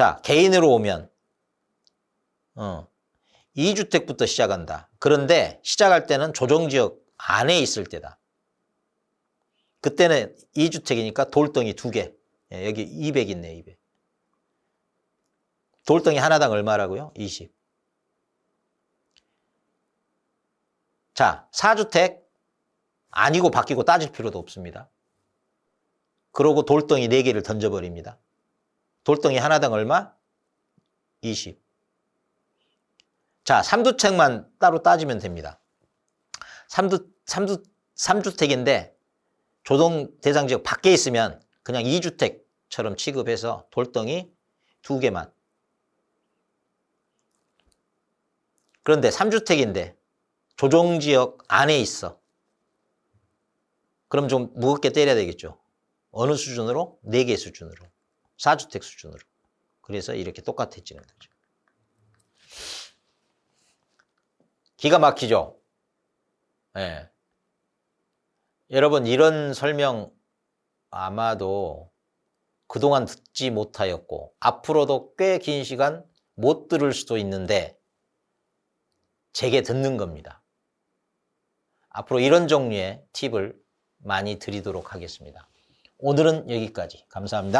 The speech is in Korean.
자, 개인으로 오면, 어, 2주택부터 시작한다. 그런데 시작할 때는 조정지역 안에 있을 때다. 그때는 2주택이니까 돌덩이 두 개. 예, 여기 200 있네, 200. 돌덩이 하나당 얼마라고요? 20. 자, 4주택 아니고 바뀌고 따질 필요도 없습니다. 그러고 돌덩이 4개를 던져버립니다. 돌덩이 하나당 얼마? 20. 자, 3주택만 따로 따지면 됩니다. 3주, 3주, 3주택인데 조동 대상 지역 밖에 있으면 그냥 2주택처럼 취급해서 돌덩이 두 개만. 그런데 3주택인데 조정 지역 안에 있어. 그럼 좀 무겁게 때려야 되겠죠. 어느 수준으로? 4개 수준으로. 4주택 수준으로. 그래서 이렇게 똑같아지는 거죠. 기가 막히죠? 예. 여러분, 이런 설명 아마도 그동안 듣지 못하였고, 앞으로도 꽤 긴 시간 못 들을 수도 있는데, 제게 듣는 겁니다. 앞으로 이런 종류의 팁을 많이 드리도록 하겠습니다. 오늘은 여기까지. 감사합니다.